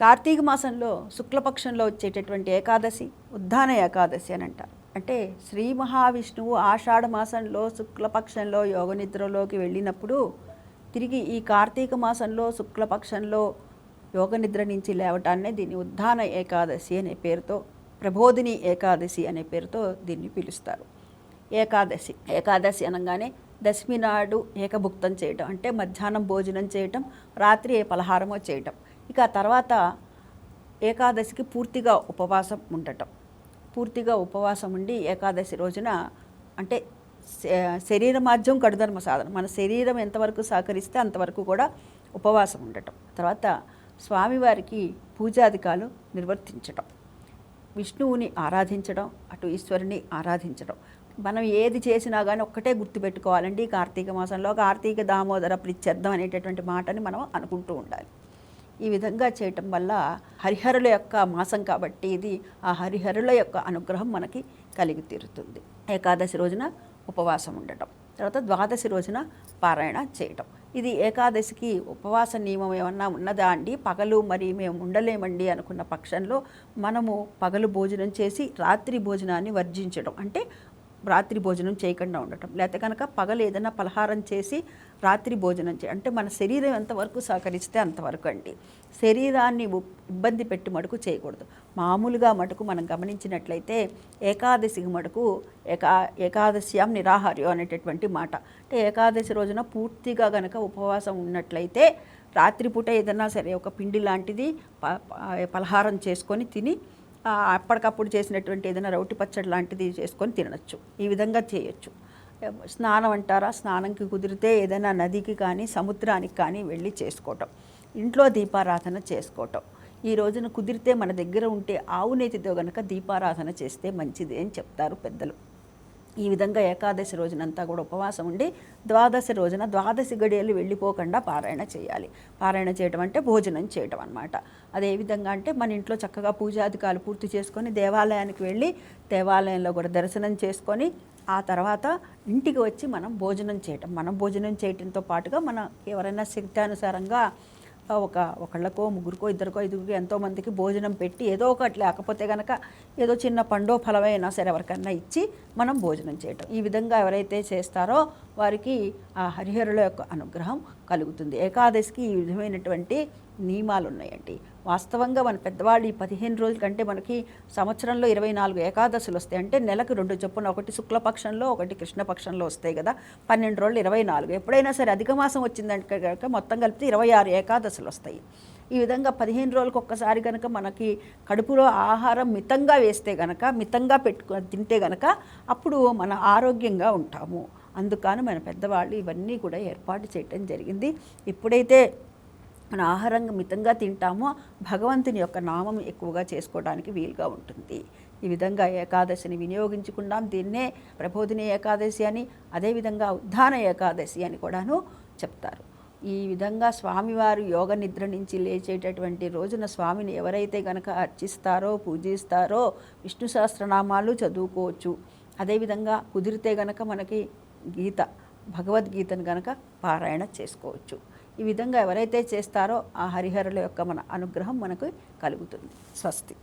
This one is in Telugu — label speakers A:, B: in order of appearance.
A: కార్తీక మాసంలో శుక్లపక్షంలో వచ్చేటటువంటి ఏకాదశి ఉద్దాన ఏకాదశి అని అంటారు. అంటే శ్రీ మహావిష్ణువు ఆషాఢ మాసంలో శుక్లపక్షంలో యోగ నిద్రలోకి వెళ్ళినప్పుడు తిరిగి ఈ కార్తీక మాసంలో శుక్లపక్షంలో యోగ నిద్ర నుంచి లేవటాన్నే దీన్ని ఉద్దాన ఏకాదశి అనే పేరుతో ప్రబోధిని ఏకాదశి అనే పేరుతో దీన్ని పిలుస్తారు. ఏకాదశి ఏకాదశి అనగానే దశమి నాడు ఏకభుక్తం చేయటం అంటే మధ్యాహ్నం భోజనం చేయటం రాత్రి ఏ పలహారమో చేయటం. ఇక తర్వాత ఏకాదశికి పూర్తిగా ఉపవాసం ఉండటం. పూర్తిగా ఉపవాసం ఉండి ఏకాదశి రోజున అంటే శ- శరీర మాధ్యం కడుధర్మ సాధన. మన శరీరం ఎంతవరకు సహకరిస్తే అంతవరకు కూడా ఉపవాసం ఉండటం. తర్వాత స్వామివారికి పూజాధికాలు నిర్వర్తించటం. విష్ణువుని ఆరాధించడం అటు ఈశ్వరుని ఆరాధించడం మనం ఏది చేసినా కానీ ఒక్కటే గుర్తుపెట్టుకోవాలండి. కార్తీక మాసంలో కార్తీక దామోదర ప్రిత్యర్థం అనేటటువంటి మాటని మనం అనుకుంటూ ఉండాలి. ఈ విధంగా చేయటం వల్ల హరిహరుల యొక్క మాసం కాబట్టి ఇది ఆ హరిహరుల యొక్క అనుగ్రహం మనకి కలిగి తీరుతుంది. ఏకాదశి రోజున ఉపవాసం ఉండటం తర్వాత ద్వాదశి రోజున పారాయణ చేయటం. ఇది ఏకాదశికి ఉపవాస నియమం ఏమన్నా ఉన్నదా అండి? పగలు మరి మేము ఉండలేమండి అనుకున్న పక్షంలో మనము పగలు భోజనం చేసి రాత్రి భోజనాన్ని వర్జించడం అంటే రాత్రి భోజనం చేయకుండా ఉండటం. లేకపోతే కనుక పగలు ఏదైనా పలహారం చేసి రాత్రి భోజనం చే అంటే మన శరీరం ఎంతవరకు సహకరిస్తే అంతవరకు అండి. శరీరాన్ని ఇబ్బంది పెట్టి మటుకు చేయకూడదు. మామూలుగా మటుకు మనం గమనించినట్లయితే ఏకాదశికి మటుకు ఏకా ఏకాదశ్యాం నిరాహార్యం అనేటటువంటి మాట. అంటే ఏకాదశి రోజున పూర్తిగా గనక ఉపవాసం ఉన్నట్లయితే రాత్రిపూట ఏదైనా సరే ఒక పిండి లాంటిది ప- పలహారం చేసుకొని తిని అప్పటికప్పుడు చేసినటువంటి ఏదైనా రౌటి పచ్చడి లాంటిది చేసుకొని తినచ్చు. ఈ విధంగా చేయొచ్చు. స్నానం అంటారా? స్నానంకి కుదిరితే ఏదైనా నదికి కానీ సముద్రానికి కానీ వెళ్ళి చేసుకోవటం. ఇంట్లో దీపారాధన చేసుకోవటం. ఈ రోజున కుదిరితే మన దగ్గర ఉంటే ఆవు నేతితో గనక దీపారాధన చేస్తే మంచిది అని చెప్తారు పెద్దలు. ఈ విధంగా ఏకాదశి రోజునంతా కూడా ఉపవాసం ఉండి ద్వాదశి రోజున ద్వాదశి గడియలు వెళ్ళిపోకుండా పారాయణ చేయాలి. పారాయణ చేయడం అంటే భోజనం చేయడం అనమాట అదే విధంగా అంటే మన ఇంట్లో చక్కగా పూజాధికాలు పూర్తి చేసుకొని దేవాలయానికి వెళ్ళి దేవాలయంలో కూడా దర్శనం చేసుకొని ఆ తర్వాత ఇంటికి వచ్చి మనం భోజనం చేయటం. మనం భోజనం చేయటంతో పాటుగా మన ఎవరైనా శక్తానుసారంగా ఒక ఒకళ్ళకో ముగ్గురికో ఇద్దరికో ఐదుగురికో ఎంతోమందికి భోజనం పెట్టి ఏదో ఒకటి లేకపోతే కనుక ఏదో చిన్న పండో ఫలమైనా సరే ఎవరికన్నా ఇచ్చి మనం భోజనం చేయటం. ఈ విధంగా ఎవరైతే చేస్తారో వారికి ఆ హరిహరుల యొక్క అనుగ్రహం కలుగుతుంది. ఏకాదశికి ఈ విధమైనటువంటి నియమాలు ఉన్నాయండి వాస్తవంగా మన పెద్దవాళ్ళు ఈ పదిహేను రోజుల కంటే మనకి సంవత్సరంలో ఇరవై నాలుగు ఏకాదశులు వస్తాయి. అంటే నెలకు రెండు చొప్పున ఒకటి శుక్లపక్షంలో ఒకటి కృష్ణపక్షంలో వస్తాయి కదా. పన్నెండు రోజులు ఇరవై నాలుగు. ఎప్పుడైనా సరే అధిక మాసం వచ్చిందంటే కనుక మొత్తం కలిపితే ఇరవై ఆరు ఏకాదశులు వస్తాయి. ఈ విధంగా పదిహేను రోజులకు ఒక్కసారి కనుక మనకి కడుపులో ఆహారం మితంగా వేస్తే గనక మితంగా పెట్టుకు తింటే గనక అప్పుడు మన ఆరోగ్యంగా ఉంటాము. అందుకని మన పెద్దవాళ్ళు ఇవన్నీ కూడా ఏర్పాటు చేయటం జరిగింది. ఇప్పుడైతే మన ఆహారంగా మితంగా తింటామో భగవంతుని యొక్క నామం ఎక్కువగా చేసుకోవడానికి వీలుగా ఉంటుంది. ఈ విధంగా ఏకాదశిని వినియోగించుకుందాం దీన్నే ప్రబోధిని ఏకాదశి అని అదేవిధంగా ఉద్ధాన ఏకాదశి అని కూడాను చెప్తారు. ఈ విధంగా స్వామివారు యోగ నిద్ర నుంచి లేచేటటువంటి రోజున స్వామిని ఎవరైతే గనక అర్చిస్తారో పూజిస్తారో విష్ణు సహస్రనామాలు చదువుకోవచ్చు. అదేవిధంగా కుదిరితే గనక మనకి గీత భగవద్గీతను గనక పారాయణ చేసుకోవచ్చు. ఈ విధంగా ఎవరైతే చేస్తారో ఆ హరిహరుల యొక్క మన అనుగ్రహం మనకు కలుగుతుంది. స్వస్తి.